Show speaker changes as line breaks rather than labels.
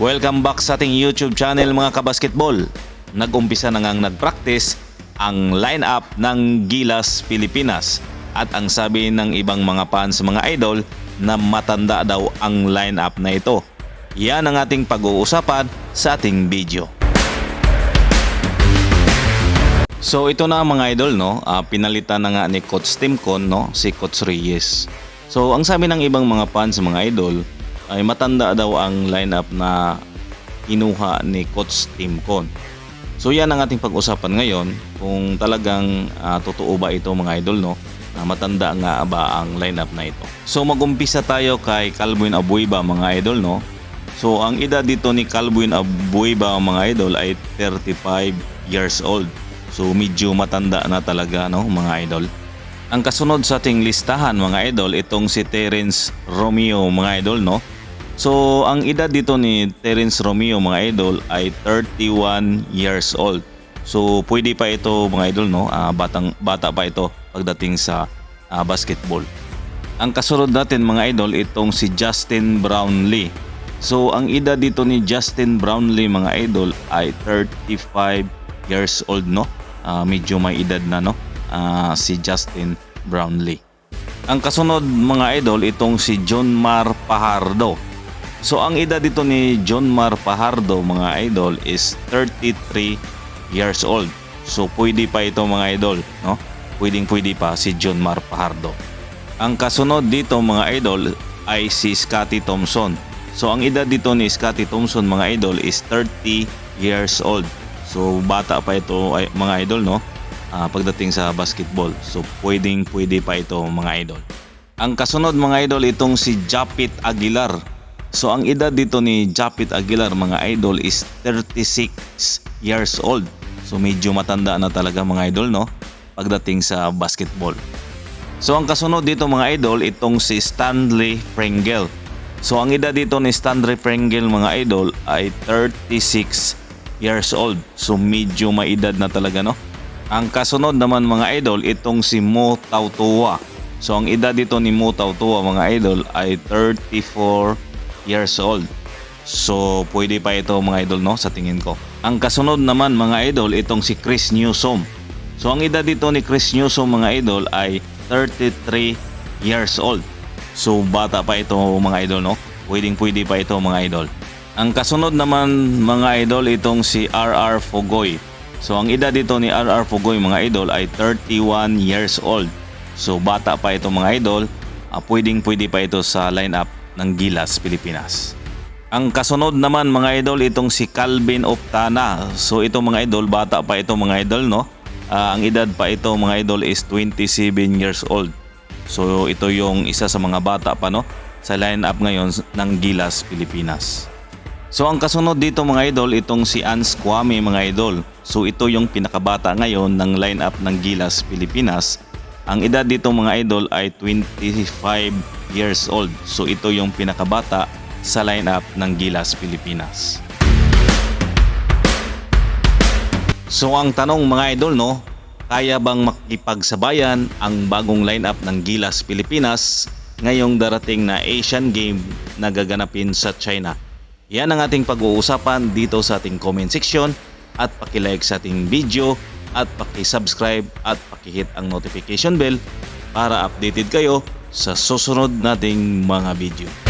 Welcome back sa ating YouTube channel mga kabasketball. Nag-umpisa na ngang nag-practice ang lineup ng Gilas Pilipinas. At ang sabi ng ibang mga fans mga idol na matanda daw ang lineup na ito. Yan ang ating pag-uusapan sa ating video. So ito na mga idol no, Ah, pinalitan na nga ni Coach Timcon no, si Coach Reyes. So ang sabi ng ibang mga fans mga idol ay matanda daw ang lineup na kinuha ni Coach Timcon. So yan ang ating pag-usapan ngayon kung talagang ah, totoo ba ito mga idol no, na matanda nga ba ang lineup na ito. So mag-umpisa tayo kay Calvin Abuiba mga idol no. So ang edad dito ni Calvin Abuiba mga idol ay 35 years old. So medyo matanda na talaga no mga idol. Ang kasunod sa ating listahan mga idol itong si Terence Romeo mga idol no. So ang edad dito ni Terence Romeo mga idol ay 31 years old. So pwede pa ito mga idol no, Ah, batang bata pa ito pagdating sa ah, basketball. Ang kasunod natin mga idol itong si Justin Brownlee. So ang edad dito ni Justin Brownlee mga idol ay 35 years old no. Ah, medyo may edad na no ah, si Justin Brownlee. Ang kasunod mga idol itong si John Mar Pajardo. So ang edad dito ni John Mar Pajardo mga idol is 33 years old. So pwede pa ito mga idol, no? Pwedeng pwede pa si John Mar Pajardo. Ang kasunod dito mga idol ay si Scotty Thompson. So ang edad dito ni Scotty Thompson mga idol is 30 years old. So bata pa ito ay, mga idol no. Ah, pagdating sa basketball. So pwedeng pwede pa ito mga idol. Ang kasunod mga idol itong si Japit Aguilar. So ang edad dito ni Japit Aguilar mga idol is 36 years old. So medyo matanda na talaga mga idol no pagdating sa basketball. So ang kasunod dito mga idol itong si Stanley Pringle. So ang edad dito ni Stanley Pringle mga idol ay 36 years old. So medyo may edad na talaga no. Ang kasunod naman mga idol itong si Mo Tautua. So ang edad dito ni Mo Tautua mga idol ay 34 years old. So pwede pa ito mga idol no sa tingin ko. Ang kasunod naman mga idol itong si Chris Newsom. So ang edad dito ni Chris Newsom mga idol ay 33 years old. So bata pa ito mga idol no. Pwedeng pwede pa ito mga idol. Ang kasunod naman mga idol itong si RR Fogoy. So ang edad dito ni RR Fogoy mga idol ay 31 years old. So bata pa ito mga idol. Ah, pwedeng pwede pa ito sa lineup ng Gilas Pilipinas. Ang kasunod naman mga idol itong si Calvin Optana. So ito mga idol bata pa ito mga idol no. Ah, ang edad pa ito mga idol is 27 years old. So ito yung isa sa mga bata pa no sa lineup ngayon ng Gilas Pilipinas. So ang kasunod dito mga idol itong si Ans Kwame mga idol. So ito yung pinakabata ngayon ng lineup ng Gilas Pilipinas. Ang edad dito mga idol ay 25 years old. So ito yung pinakabata sa lineup ng Gilas Pilipinas. So ang tanong mga idol no, kaya bang makipagsabayan ang bagong lineup ng Gilas Pilipinas ngayong darating na Asian Game na gaganapin sa China? Yan ang ating pag-uusapan dito sa ating comment section at pakilike sa ating video at paki-subscribe at paki-hit ang notification bell para updated kayo sa susunod nating mga video.